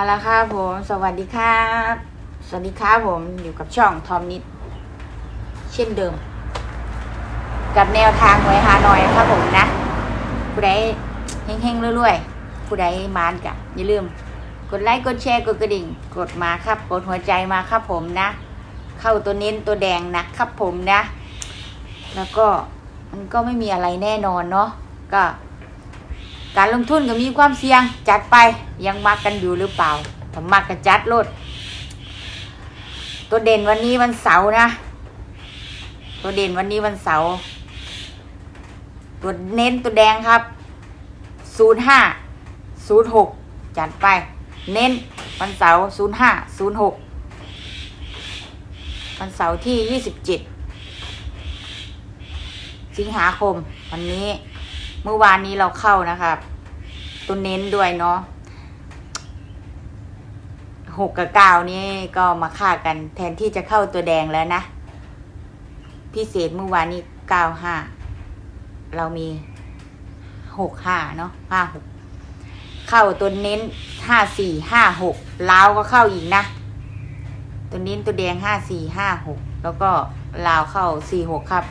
เอาละครับผม สวัสดีครับ สวัสดีครับผมอยู่กับช่องทอมนิด เช่นเดิม กับแนวทางหวยฮานอยครับผมนะผู้ใดเฮงๆเรวยๆผู้ใดมานกะอย่าลืม กดไลค์กดแชร์กดกระดิ่ง กดมาครับ กดหัวใจมาครับผมนะ เข้าตัวเน้นตัวแดงนะครับผมนะ แล้วก็มันก็ไม่มีอะไรแน่นอนเนาะก็ การลงทุนก็มีความเสี่ยงจัดไปยังมักกันอยู่หรือเปล่าถ้ามักก็จัดโลด ตัวเด่นวันนี้วันเสาร์นะ ตัวเด่นวันนี้วันเสาร์ตัวเน้นตัวแดงครับศูนย์ห้าศูนย์หกจัดไป เน้นวันเสาร์ศูนย์ห้าศูนย์หกวันเสาร์ที่ยี่สิบเจ็ดสิงหาคม วันนี้ เมื่อวานนี้เราเข้านะครับตัวเน้นด้วยเนาะหกกับเก้านี่ก็มาค่ากัน แทนที่จะเข้าตัวแดงแล้วนะ พิเศษเมื่อวานนี้เก้าห้าเรามีหกห้าเนาะห้าหกเข้าตัวเน้นห้าสี่ห้าหกลาวก็เข้าอีกนะ ตัวเน้นตัวแดงห้าสี่ห้าหกแล้วก็ลาวเข้าสี่หกครับ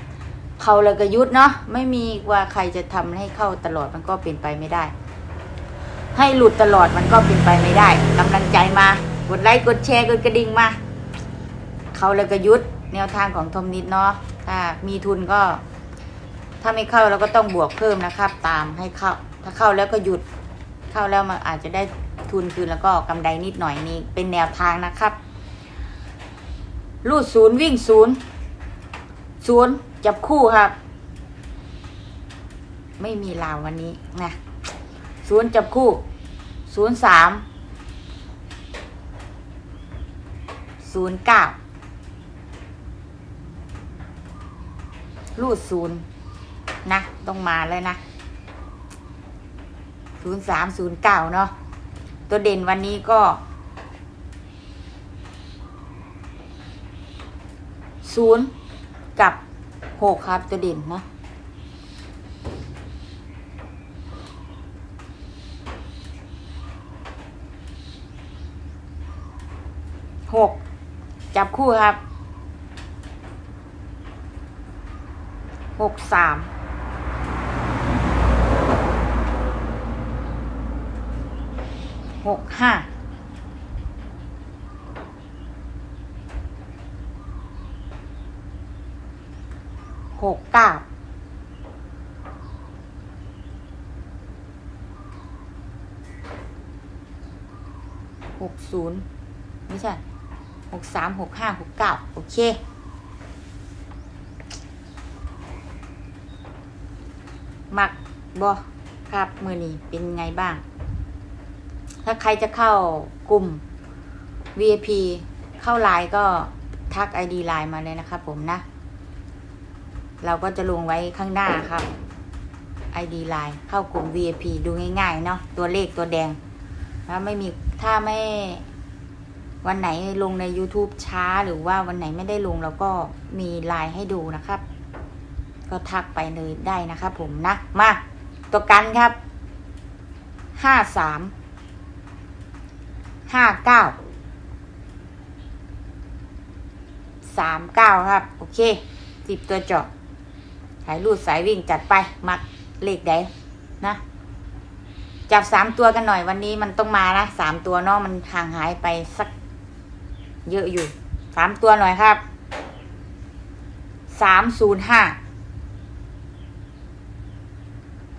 เขาเลยกยุทธเนาะไม่มีว่าใครจะทำให้เข้าตลอดมันก็เป็นไปไม่ได้ ให้หลุดตลอดมันก็เป็นไปไม่ได้กำลังใจมากดไลค์กดแชร์กดกระดิ่งมาเขาเลยกยุทธแนวทางของทอมนิดเนาะถ้ามีทุนก็ ถ้าไม่เข้าเราก็ต้องบวกเพิ่มนะครับ ตามให้เข้า ถ้าเข้าแล้วก็หยุดเข้าแล้วมันอาจจะได้ทุนคืนแล้วก็กำไรนิดหน่อยนี่เป็นแนวทางนะครับลูดศูนย์วิ่งศูนย์ศูนย์ จับคู่ครับ ไม่มีลาววันนี้นะศูนย์จับคู่ศูนย์สามศูนย์เก้าลูดศูนย์นะ ต้องมาเลยนะศูนย์สามศูนย์เก้าเนาะตัวเด่นวันนี้ก็ศูนย์กับ หกครับตัวเด่นนะหกจับคู่ครับหกสามหกห้า หกเก้า หกศูนย์ไม่ใช่หกสามหกห้าหกเก้าโอเค มักบอครับมือนี้เป็นไงบ้าง ถ้าใครจะเข้ากลุ่ม VIP เข้าไลน์ก็ทัก ID ไลน์มาเลยนะครับผมนะ เราก็จะลงไว้ข้างหน้าครับ ID ไลน์เข้ากลุ่ม VIP ดูง่ายๆเนาะตัวเลขตัวแดง ถ้าไม่มีถ้าไม่วันไหนลงใน YouTube ช้าหรือว่าวันไหนไม่ได้ลงเราก็มีไลน์ให้ดูนะครับ ก็ทักไปเลยได้นะครับผมนะ มาตัวกันครับห้าสามห้าเก้าสามเก้าครับ โอเคสิบตัวเจาะสายรูดสายวิ่งจัดไป มัดเลขใดนะ จับสามตัวกันหน่อยวันนี้มันต้องมานะสามตัวเนาะมันห่างหายไปสัก เยอะอยู่สามตัวหน่อยครับสามศูนย์ห้า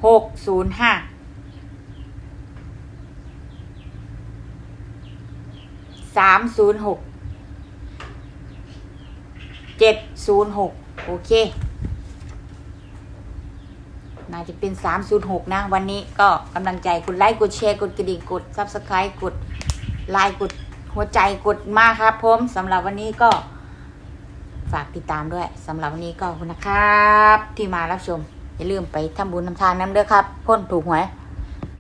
หกศูนย์ห้าสามศูนย์หกเจ็ดศูนย์หกโอเค น่าจะเป็น 306 นะ วันนี้ก็กำลังใจกดไลค์กดแชร์กดกระดิ่งกด Subscribe กดไลค์กดหัวใจกดมาครับผมสำหรับวันนี้ก็ฝากติดตามด้วยสำหรับวันนี้ก็ขอบคุณนะครับ ที่มารับชม อย่าลืมไปทำบุญทำทานน้ำเด้อครับ พ้นถูกหวย